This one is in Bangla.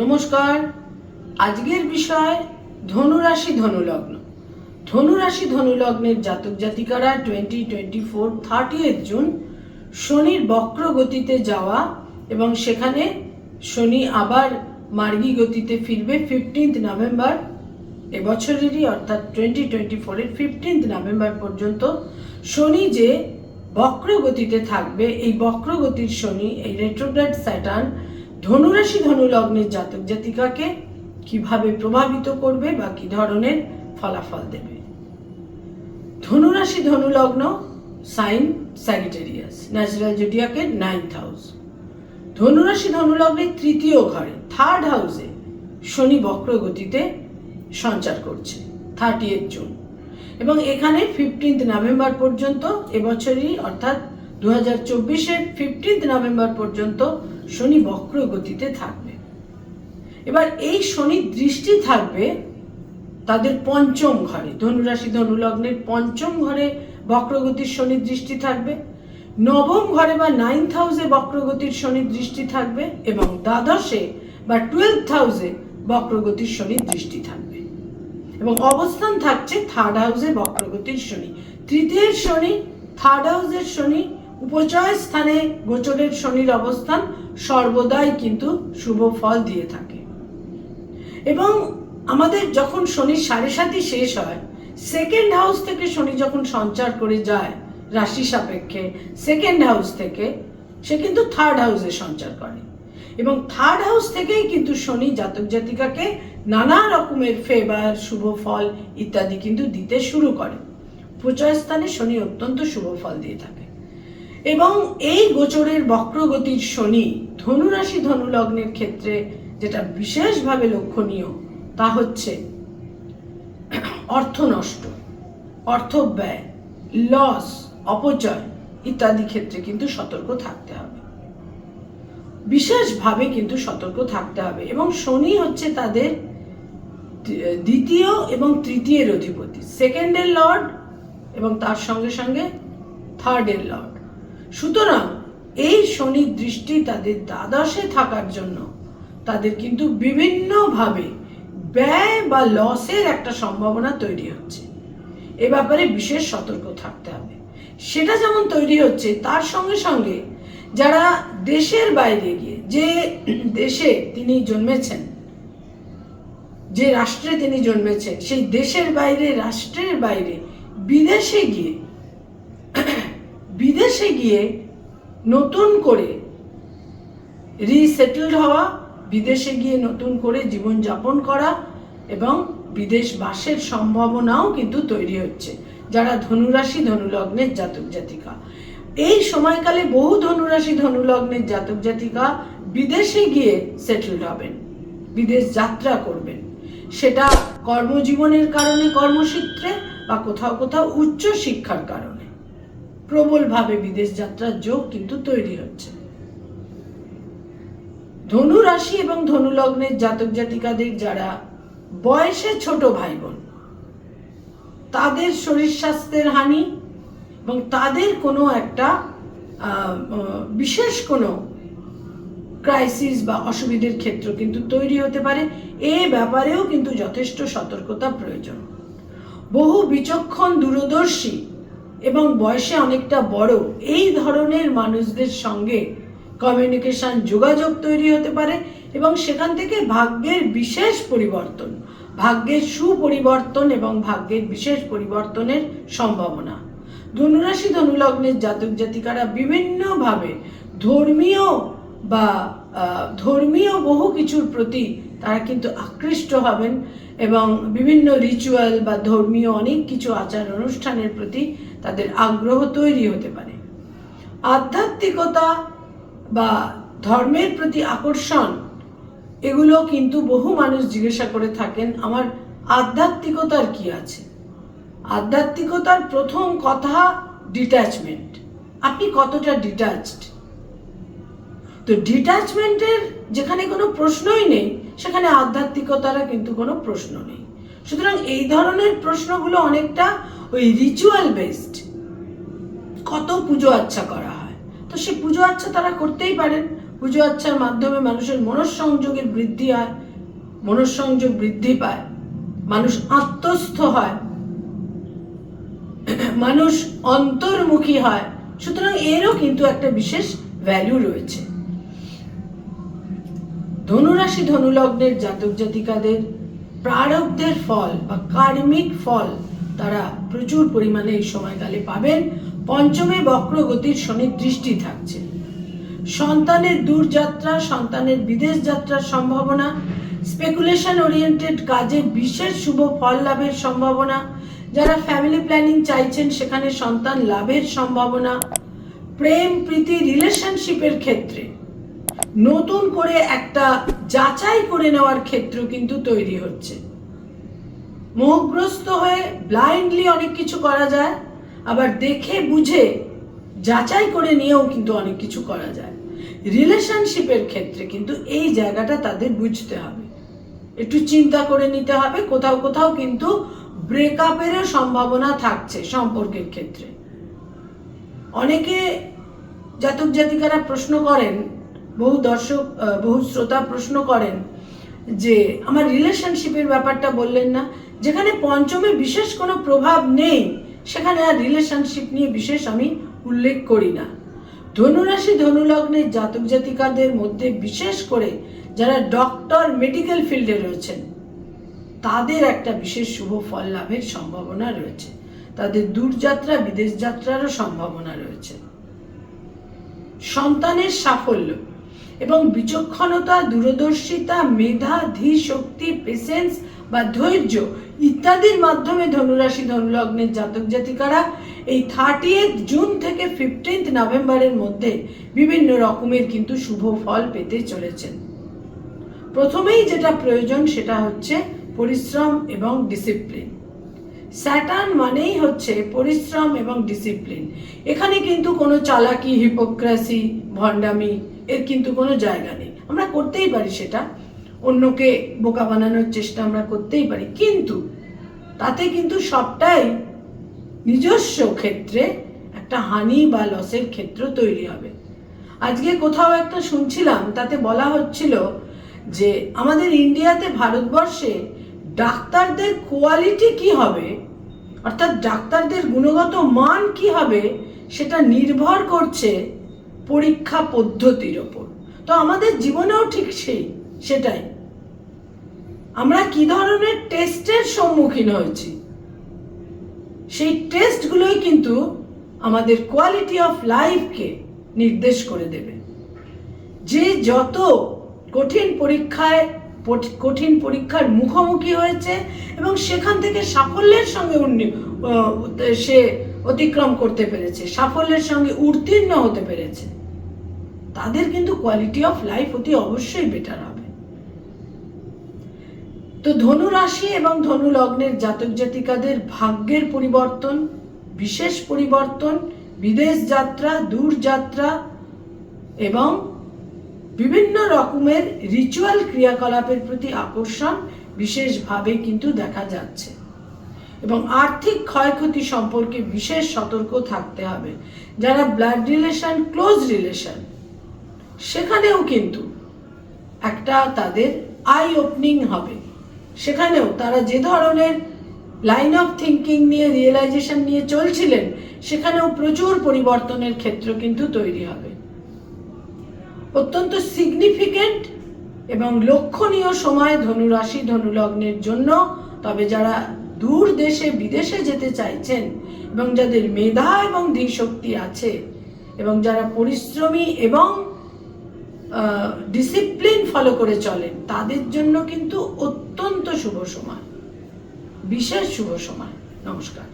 নমস্কার। আজকের বিষয় ধনুরাশি ধনুলগ্ন। ধনুরাশি ধনুলগ্নের জাতক জাতিকারা twenty twenty four thirty June শনির বক্র গতিতে যাওয়া এবং সেখানে শনি আবার মার্গী গতিতে ফিরবে ফিফটিন্থ নভেম্বর এবছরেরই অর্থাৎ টোয়েন্টি টোয়েন্টি ফোরের ফিফটিন্থ নভেম্বর পর্যন্ত। শনি যে বক্র গতিতে থাকবে, এই বক্র গতির শনি এই রেট্রোগ্রেড স্যাটার্ন ধনুরাশি ধনুলগ্নের জাতক জাতিকাকে কীভাবে প্রভাবিত করবে বা কি ধরনের ফলাফল দেবে? ধনুরাশি ধনুলগ্ন সাইন স্যাগিটেরিয়াস ন্যাচারাল জুডিয়াকের নাইন্থ হাউস। ধনুরাশি ধনুলগ্নের তৃতীয় ঘরে, থার্ড হাউসে শনি বক্র গতিতে সঞ্চার করছে থার্টি এইট জুন। এবং এখানে ফিফটিন্থ নভেম্বর পর্যন্ত এবছরই, অর্থাৎ দু হাজার চব্বিশের নভেম্বর পর্যন্ত শনি বক্র গতিতে থাকবে। এবার এই শনির দৃষ্টি থাকবে তাদের পঞ্চম ঘরে। ধনুরাশি, ধনুলগ্নের পঞ্চম ঘরে বক্রগতির দৃষ্টি থাকবে। নবম ঘরে বা নাইন্থ হাউসে বক্রগতির দৃষ্টি থাকবে এবং দ্বাদশে বা টুয়েলথ হাউসে বক্রগতির শনির দৃষ্টি থাকবে। এবং অবস্থান থাকছে থার্ড হাউসে বক্রগতির শনি। তৃতীয় শনি থার্ড হাউসের শনি উপচয় স্থানে গোচরের শনির অবস্থান সর্বদাই কিন্তু শুভ ফল দিয়ে থাকে। এবং আমাদের যখন শনির সাড়ে সাতই শেষ হয় সেকেন্ড হাউস থেকে শনি যখন সঞ্চার করে যায় রাশি সাপেক্ষে সেকেন্ড হাউস থেকে সে কিন্তু থার্ড হাউসে সঞ্চার করে। এবং থার্ড হাউস থেকেই কিন্তু শনি জাতক জাতিকাকে নানা রকমের ফেভার শুভ ফল ইত্যাদি কিন্তু দিতে শুরু করে। প্রচয় স্থানে শনি অত্যন্ত শুভ ফল দিয়ে থাকে। এবং এই গোচরের বক্রগতির শনি ধনুরাশি ধনুলগ্নের ক্ষেত্রে যেটা বিশেষভাবে লক্ষণীয়, তা হচ্ছে অর্থ নষ্ট অর্থ ব্যয় লস অপচয় ইত্যাদি ক্ষেত্রে কিন্তু সতর্ক থাকতে হবে। বিশেষভাবে কিন্তু সতর্ক থাকতে হবে এবং শনি হচ্ছে তাদের দ্বিতীয় এবং তৃতীয়ের অধিপতি সেকেন্ডের লর্ড এবং তার সঙ্গে সঙ্গে থার্ডের লর্ড সুতরাং এই শনির দৃষ্টি তাদের দ্বাদশে থাকার জন্য। তাদের কিন্তু বিভিন্নভাবে ব্যয় বা লসের একটা সম্ভাবনা তৈরি হচ্ছে। এ ব্যাপারে বিশেষ সতর্ক থাকতে হবে। সেটা যেমন তৈরি হচ্ছে, তার সঙ্গে সঙ্গে যারা দেশের বাইরে গিয়ে, যে দেশে তিনি জন্মেছেন, যে রাষ্ট্রে তিনি জন্মেছেন, সেই দেশের বাইরে, রাষ্ট্রের বাইরে, বিদেশে গিয়ে বিদেশে গিয়ে নতুন করে রিসেটেলড হওয়া, বিদেশে গিয়ে নতুন করে জীবনযাপন করা এবং বিদেশ বাসের সম্ভাবনাও কিন্তু তৈরি হচ্ছে, যারা ধনুরাশি ধনুলগ্নের জাতক জাতিকা। এই সময়কালে বহু ধনুরাশি ধনুলগ্নের জাতক জাতিকা বিদেশে গিয়ে সেটেলড হবেন, বিদেশ যাত্রা করবেন। সেটা কর্মজীবনের কারণে কর্মসূত্রে বা কোথাও কোথাও উচ্চ শিক্ষার কারণে। প্রবলভাবে বিদেশ যাত্রার যোগ কিন্তু তৈরি হচ্ছে। ধনু রাশি এবং ধনু লগ্নের জাতক জাতিকাদের যারা বয়সে ছোট ভাই বোন তাদের শরীর স্বাস্থ্যের হানি এবং তাদের কোনো একটা বিশেষ কোনো ক্রাইসিস বা অসুবিধের ক্ষেত্র কিন্তু তৈরি হতে পারে। এ ব্যাপারেও কিন্তু যথেষ্ট সতর্কতা প্রয়োজন। বহু বিচক্ষণ দূরদর্শী এবং বয়সে অনেকটা বড়, এই ধরনের মানুষদের সঙ্গে কমিউনিকেশন যোগাযোগ তৈরি হতে পারে এবং সেখান থেকে ভাগ্যের বিশেষ পরিবর্তন, ভাগ্যের সুপরিবর্তন এবং ভাগ্যের বিশেষ পরিবর্তনের সম্ভাবনা। ধনুরাশি, ধনুলগ্নের জাতক জাতিকারা বিভিন্নভাবে ধর্মীয় বা ধর্মীয় বহু কিছুর প্রতি তারা কিন্তু আকৃষ্ট হবেন। এবং বিভিন্ন রিচুয়াল বা ধর্মীয় অনেক কিছু আচার অনুষ্ঠানের প্রতি তাদের আগ্রহ তৈরি হতে পারে। আধ্যাত্মিকতা বা ধর্মের প্রতি আকর্ষণ, এগুলো কিন্তু বহু মানুষ জিজ্ঞাসা করে থাকেন, আমার আধ্যাত্মিকতার কি আছে? আধ্যাত্মিকতার প্রথম কথা ডিট্যাচমেন্ট আপনি কতটা ডিট্যাচড তো ডিট্যাচমেন্টের যেখানে কোনো প্রশ্নই নেই সেখানে আধ্যাত্মিকতার কিন্তু কোনো প্রশ্ন নেই। সুতরাং এই ধরনের প্রশ্নগুলো অনেকটা ওই রিচুয়াল বেসড কত পুজো আচ্ছা করা হয়? তো সে পুজো আচ্ছা তারা করতেই পারেন। পুজো আচ্ছার মাধ্যমে মানুষের মনঃসংযোগের বৃদ্ধি হয়, মনঃসংযোগ বৃদ্ধি পায়, মানুষ আত্মস্থ হয়, মানুষ অন্তর্মুখী হয়। সুতরাং এরও কিন্তু একটা বিশেষ ভ্যালু রয়েছে। ধনুরাশি ধনুলগ্নের জাতক জাতিকাদের প্রারব্ধের ফল বা কার্মিক ফল তারা প্রচুর পরিমাণে এই সময়কালে পাবেন। পঞ্চমে বক্রগতির শনির দৃষ্টি থাকছে। সন্তানের দূরযাত্রা, সন্তানের বিদেশ যাত্রার সম্ভাবনা স্পেকুলেশন ওরিয়েন্টেড কাজে বিশেষ শুভ ফল লাভের সম্ভাবনা, যারা ফ্যামিলি প্ল্যানিং চাইছেন সেখানে সন্তান লাভের সম্ভাবনা প্রেম প্রীতি রিলেশনশিপের ক্ষেত্রে। নতুন করে একটা যাচাই করে নেওয়ার ক্ষেত্র কিন্তু তৈরি হচ্ছে। মোহগ্রস্ত হয়ে ব্লাইন্ডলি অনেক কিছু করা যায়, আবার দেখে বুঝে যাচাই করে নিয়েও কিন্তু অনেক কিছু করা যায়। রিলেশনশিপের ক্ষেত্রে কিন্তু এই জায়গাটা তাদের বুঝতে হবে। একটু চিন্তা করে নিতে হবে, কোথাও কোথাও কিন্তু ব্রেকআপেরও সম্ভাবনা থাকছে সম্পর্কের ক্ষেত্রে। অনেকে জাতক জাতিকারা প্রশ্ন করেন বহু দর্শক বহু শ্রোতা প্রশ্ন করেন যে, আমার রিলেশনশিপের ব্যাপারটা বললেন না? যেখানে পঞ্চমে বিশেষ কোনো প্রভাব নেই, সেখানে আর রিলেশনশিপ নিয়ে বিশেষ আমি উল্লেখ করি না। ধনুরাশি ধনুলগ্নের জাতক জাতিকাদের মধ্যে বিশেষ করে যারা ডক্টর মেডিকেল ফিল্ডে রয়েছেন, তাদের একটা বিশেষ শুভ ফল লাভের সম্ভাবনা রয়েছে। তাদের দূরযাত্রা, বিদেশ যাত্রারও সম্ভাবনা রয়েছে। সন্তানের সাফল্য এবং বিচক্ষণতা, দূরদর্শিতা, মেধা ধী শক্তি পেশেন্স বা ধৈর্য ইত্যাদির মাধ্যমে ধনুরাশি, ধনুলগ্নের জাতক জাতিকারা এই থার্টি জুন থেকে ফিফটিন্থ নভেম্বরের মধ্যে বিভিন্ন রকমের কিন্তু শুভ ফল পেতে চলেছেন। প্রথমেই যেটা প্রয়োজন সেটা হচ্ছে পরিশ্রম এবং ডিসিপ্লিন স্যাটার্ন মানেই হচ্ছে পরিশ্রম এবং ডিসিপ্লিন এখানে কিন্তু কোনো চালাকি হিপোক্রাসি ভণ্ডামি এর কিন্তু কোনো জায়গা নেই। আমরা করতেই পারি সেটা। অন্যকে বোকা বানানোর চেষ্টা আমরা করতেই পারি। কিন্তু তাতে কিন্তু সবটাই নিজস্ব ক্ষেত্রে একটা হানি বা লসের ক্ষেত্র তৈরি হবে। আজকে কোথাও একটা শুনছিলাম, তাতে বলা হচ্ছিল যে আমাদের ইন্ডিয়াতে ভারতবর্ষে ডাক্তারদের কোয়ালিটি কি হবে, অর্থাৎ ডাক্তারদের গুণগত মান কি হবে, সেটা নির্ভর করছে পরীক্ষা পদ্ধতির ওপর। তো আমাদের জীবনেও ঠিক সেই, সেটাই। আমরা কি ধরনের টেস্টের সম্মুখীন হয়েছি? সেই টেস্টগুলোই কিন্তু আমাদের কোয়ালিটি অফ লাইফকে নির্দেশ করে দেবে। যে যত কঠিন পরীক্ষায় কঠিন পরীক্ষার মুখোমুখি হয়েছে এবং সেখান থেকে সাফল্যের সঙ্গে সে অতিক্রম করতে পেরেছে, সাফল্যের সঙ্গে উত্তীর্ণ হতে পেরেছে। তাদের কিন্তু কোয়ালিটি অফ লাইফ অতি অবশ্যই বেটার হবে। তো ধনু রাশি এবং ধনু লগ্নের জাতক জাতিকাদের ভাগ্যের পরিবর্তন, বিশেষ পরিবর্তন, বিদেশ যাত্রা, দূর যাত্রা এবং বিভিন্ন রকমের রিচুয়াল ক্রিয়াকলাপের প্রতি আকর্ষণ বিশেষভাবে কিন্তু দেখা যাচ্ছে। এবং আর্থিক ক্ষয়ক্ষতি সম্পর্কে বিশেষ সতর্ক থাকতে হবে, যারা ব্লাড রিলেশন ক্লোজ রিলেশন সেখানেও কিন্তু একটা তাদের আই ওপেনিং হবে। সেখানেও তারা যে ধরনের লাইন অফ থিঙ্কিং নিয়ে রিয়েলাইজেশন নিয়ে চলছিলেন, সেখানেও প্রচুর পরিবর্তনের ক্ষেত্র কিন্তু তৈরি হবে। অত্যন্ত সিগনিফিকেন্ট এবং লক্ষণীয় সময় ধনুরাশি, ধনুলগ্নের জন্য, তবে যারা দূর দেশে বিদেশে যেতে চাইছেন এবং যাদের মেধা এবং ধীশক্তি আছে এবং যারা পরিশ্রমী এবং ডিসিপ্লিন ফলো করে চলেন, তাদের জন্য কিন্তু অত্যন্ত শুভ সময়। বিশেষ শুভ সময়। নমস্কার।